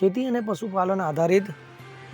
ખેતી અને પશુપાલન આધારિત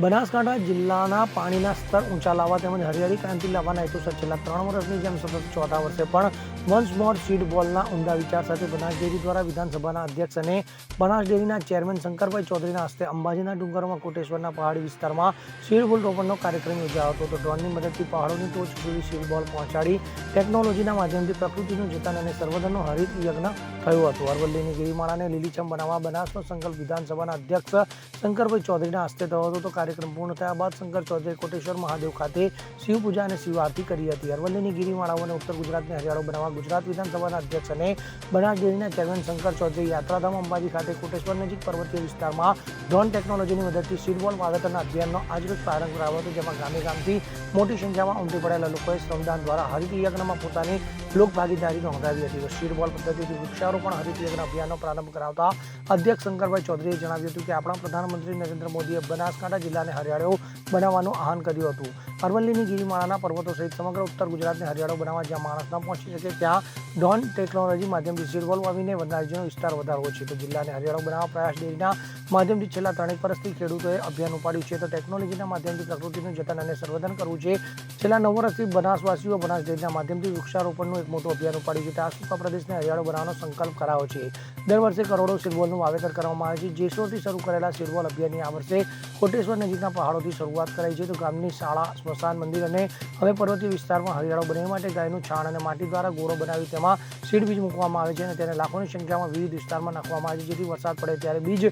બનાસકાંઠા જિલ્લાના પાણીના સ્તર ઊંચા લાવવા તેમજ હરિયાળી ક્રાંતિ લાવવાના હેતુસર છેલ્લા ત્રણ વર્ષની જેમ સતત ચોથા વર્ષે પણ વન્સ મોર સીડ બોલના ઉમદા વિચાર સાથે બનાસ ડેરી દ્વારા વિધાનસભાના અધ્યક્ષ અને બનાસ ડેરીના ચેરમેન શંકરભાઈ ચૌધરીના હસ્તે અંબાજીના ડુંગરોમાં કોટેશ્વરના પહાડી વિસ્તારમાં સીડ બોલ રોપણનો કાર્યક્રમ યોજાયો હતો. તો ડ્રોનની મદદથી પહાડોની ટોચ સુધી સીડ બોલ પહોંચાડી ટેકનોલોજીના માધ્યમથી પ્રકૃતિનું જતન અને સર્વધનનો હરિત યજ્ઞ થયું હતું. અરવલ્લીની ગિરિમાળાને લીલીછમ બનાવવા બનાસનો સંકલ્પ વિધાનસભાના અધ્યક્ષ શંકરભાઈ ચૌધરીના હસ્તે થયો હતો. તો કાર્યક્રમ પૂર્ણ થયા બાદ શંકર ચૌધરી કોટેશ્વર મહાદેવ ખાતે શિવ પૂજા અને શિવ આરતી કરી હતી. અરવલ્લીની ગિરિમાળાઓને ઉત્તર ગુજરાતને હરિયાળો બનાવવા ગુજરાત વિધાનસભાના અધ્યક્ષ અને બનાસ ચેરમેન શંકર ચૌધરી યાત્રાધામ અંબાજી ખાતે કોટેશ્વર નજીક પર્વતીય વિસ્તારમાં ડ્રોન ટેકનોલોજીની મદદથી સીડબોલ વાવેતરના અભિયાનનો આજરોજ પ્રારંભ કરાવ્યો હતો, જેમાં ગામે ગામથી મોટી સંખ્યામાં ઉમટી પડેલા લોકોએ શ્રમદાન દ્વારા હરિત યજ્ઞમાં પોતાની લોક ભાગીદારી નોંધાવી હતી. શીરબોલ પદ્ધતિથી વૃક્ષારોપણ હરિત યજ્ઞ અભિયાનનો પ્રારંભ કરાવતા અધ્યક્ષ શંકરભાઈ ચૌધરીએ જણાવ્યું હતું કે આપણા પ્રધાનમંત્રી નરેન્દ્ર મોદીએ બનાસકાંઠા જિલ્લાને હરિયાળો બનાવવાનું આહવાન કર્યું હતું. અરવલ્લીની ગિરિમાળાના પર્વતો સહિત સમગ્ર ઉત્તર ગુજરાતને હરિયાળો બનાવવા જ્યાં માણસ ન પહોંચી શકે, ત્યાં ડ્રોન ટેકનોલોજી માધ્યમથી શીરબોલ વાવીને વનરાજ્યનો વિસ્તાર વધારવો છે. તો જિલ્લાને હરિયાળો બનાવવા પ્રયાસ ડેરીના માધ્યમથી છેલ્લા ત્રણેક વર્ષથી ખેડૂતોએ અભિયાન ઉપાડ્યું છે. તો ટેકનોલોજીના માધ્યમથી પ્રકૃતિનું જતન અને સંવર્ધન કરવું છે. છેલ્લા નવ વર્ષથી બનાસવાસીઓ બનાસ ડેરીના માધ્યમથી વૃક્ષારોપણનું એક મોટું અભિયાન ઉપાડ્યું છે. આ સૂકા પ્રદેશને હરિયાળો બનાવવાનો સંકલ્પ કરાયો છે. દર વર્ષે કરોડો સિરવોલનું વાવેતર કરવામાં આવે છે. જેસોરથી શરૂ કરેલા સિરવોલ અભિયાનની આ વર્ષે કોટેશ્વર નજીકના પહાડોથી શરૂઆત કરાઈ છે. તો ગામની શાળા, સ્મશાન મંદિર અને હવે પર્વતીય વિસ્તારમાં હરિયાળો બનવા માટે ગાયનું છાણ અને માટી દ્વારા ગોળો બનાવી તેમાં સીડ બીજ મૂકવામાં આવે છે અને તેને લાખોની સંખ્યામાં વિવિધ વિસ્તારમાં નાખવામાં આવે છે. જેથી વરસાદ પડે ત્યારે બીજ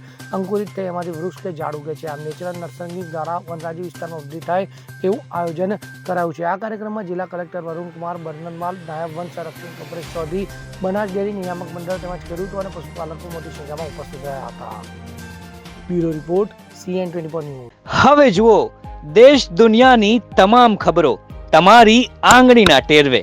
અંકુરિત થઈ એમાંથી વૃક્ષ કે ઝાડ ઉગે છે. આમ નેચરલ નર્સરી દ્વારા વનરાજી વિસ્તારમાં વૃદ્ધિ થાય એવું આયોજન કરાયું છે. આ કાર્યક્રમમાં જિલ્લા કલેક્ટર વરુણકુમાર બર્નનવાલ, નાયબ વન સંરક્ષણ કપરેશ ચૌધરી, બનાસ ડેરી નિયામક મંડળ તેમજ ખેડૂતો અને પશુપાલકો મોટી સંખ્યામાં ઉપસ્થિત રહ્યા હતા. Bureau report, CN twenty news. હવે જુઓ, દેશ દુનિયાની તમામ ખબરો તમારી આંગળીના ટેરવે.